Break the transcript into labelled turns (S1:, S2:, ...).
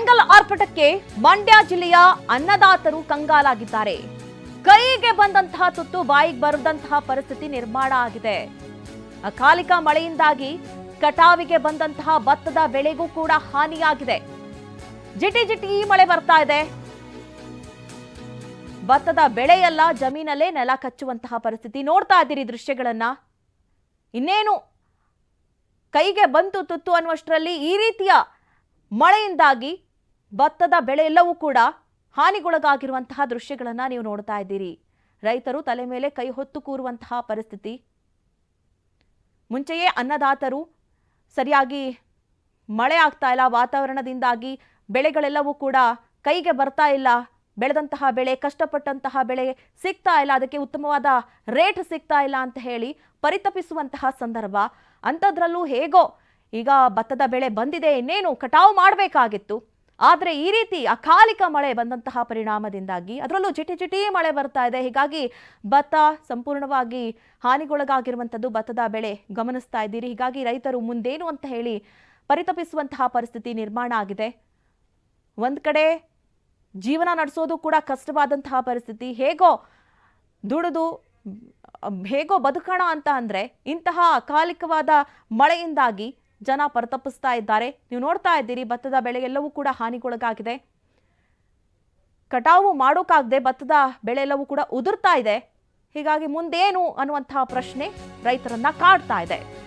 S1: ಕೆಂಗಲ್ ಆರ್ಭಟಕ್ಕೆ ಮಂಡ್ಯ ಜಿಲ್ಲೆಯ ಅನ್ನದಾತರು ಕಂಗಾಲಾಗಿದ್ದಾರೆ. ಕೈಗೆ ಬಂದಂತಹ ತುತ್ತು, ಬಾಯಿಗೆ ಬರದಂತಹ ಪರಿಸ್ಥಿತಿ ನಿರ್ಮಾಣ ಆಗಿದೆ. ಅಕಾಲಿಕ ಮಳೆಯಿಂದಾಗಿ ಕಟಾವಿಗೆ ಬಂದಂತಹ ಭತ್ತದ ಬೆಳೆಗೂ ಕೂಡ ಹಾನಿಯಾಗಿದೆ. ಜಿಟಿ ಜಿಟಿ ಮಳೆ ಬರ್ತಾ ಇದೆ. ಭತ್ತದ ಬೆಳೆಯೆಲ್ಲ ಜಮೀನಲ್ಲೇ ನೆಲ ಕಚ್ಚುವಂತಹ ಪರಿಸ್ಥಿತಿ ನೋಡ್ತಾ ಇದ್ದೀರಿ ದೃಶ್ಯಗಳನ್ನ. ಇನ್ನೇನು? ಕೈಗೆ ಬಂತು ತುತ್ತು ಅನ್ನುವಷ್ಟರಲ್ಲಿ ಈ ರೀತಿಯ ಮಳೆಯಿಂದಾಗಿ ಭತ್ತದ ಬೆಳೆ ಎಲ್ಲವೂ ಕೂಡ ಹಾನಿಗೊಳಗಾಗಿರುವಂತಹ ದೃಶ್ಯಗಳನ್ನು ನೀವು ನೋಡ್ತಾ ಇದ್ದೀರಿ. ರೈತರು ತಲೆ ಮೇಲೆ ಕೈ ಹೊತ್ತು ಕೂರುವಂತಹ ಪರಿಸ್ಥಿತಿ. ಮುಂಚೆಯೇ ಅನ್ನದಾತರು ಸರಿಯಾಗಿ ಮಳೆ ಆಗ್ತಾ ಇಲ್ಲ, ವಾತಾವರಣದಿಂದಾಗಿ ಬೆಳೆಗಳೆಲ್ಲವೂ ಕೂಡ ಕೈಗೆ ಬರ್ತಾ ಇಲ್ಲ, ಬೆಳೆದಂತಹ ಬೆಳೆ, ಕಷ್ಟಪಟ್ಟಂತಹ ಬೆಳೆ ಸಿಗ್ತಾ ಇಲ್ಲ, ಅದಕ್ಕೆ ಉತ್ತಮವಾದ ರೇಟ್ ಸಿಗ್ತಾ ಇಲ್ಲ ಅಂತ ಹೇಳಿ ಪರಿತಪಿಸುವಂತಹ ಸಂದರ್ಭ. ಅಂಥದ್ರಲ್ಲೂ ಹೇಗೋ ಈಗ ಭತ್ತದ ಬೆಳೆ ಬಂದಿದೆ, ಇನ್ನೇನು ಕಟಾವು ಮಾಡಬೇಕಾಗಿತ್ತು. ಆದರೆ ಈ ರೀತಿ ಅಕಾಲಿಕ ಮಳೆ ಬಂದಂತಹ ಪರಿಣಾಮದಿಂದಾಗಿ ಅದರಲ್ಲೂ ಜಿಟಿ ಜಿಟಿ ಮಳೆ ಬರ್ತಾ ಇದೆ. ಹೀಗಾಗಿ ಭತ್ತ ಸಂಪೂರ್ಣವಾಗಿ ಹಾನಿಗೊಳಗಾಗಿರುವಂಥದ್ದು ಭತ್ತದ ಬೆಳೆ ಗಮನಿಸ್ತಾ ಇದ್ದೀರಿ. ಹೀಗಾಗಿ ರೈತರು ಮುಂದೇನು ಅಂತ ಹೇಳಿ ಪರಿತಪಿಸುವಂತಹ ಪರಿಸ್ಥಿತಿ ನಿರ್ಮಾಣ ಆಗಿದೆ. ಒಂದು ಕಡೆ ಜೀವನ ನಡೆಸೋದು ಕೂಡ ಕಷ್ಟವಾದಂತಹ ಪರಿಸ್ಥಿತಿ. ಹೇಗೋ ದುಡಿದು, ಹೇಗೋ ಬದುಕೋಣ ಅಂತ ಅಂದರೆ ಇಂತಹ ಅಕಾಲಿಕವಾದ ಮಳೆಯಿಂದಾಗಿ ಜನ ಪರಿತಪಿಸ್ತಾ ಇದ್ದಾರೆ. ನೀವು ನೋಡ್ತಾ ಇದ್ದೀರಿ, ಭತ್ತದ ಬೆಳೆ ಎಲ್ಲವೂ ಕೂಡ ಹಾನಿಗೊಳಗಾಗಿದೆ. ಕಟಾವು ಮಾಡೋಕ್ಕಾಗದೆ ಭತ್ತದ ಬೆಳೆ ಎಲ್ಲವೂ ಕೂಡ ಉದುರ್ತಾ ಇದೆ. ಹೀಗಾಗಿ ಮುಂದೇನು ಅನ್ನುವಂತಹ ಪ್ರಶ್ನೆ ರೈತರನ್ನ ಕಾಡ್ತಾ ಇದೆ.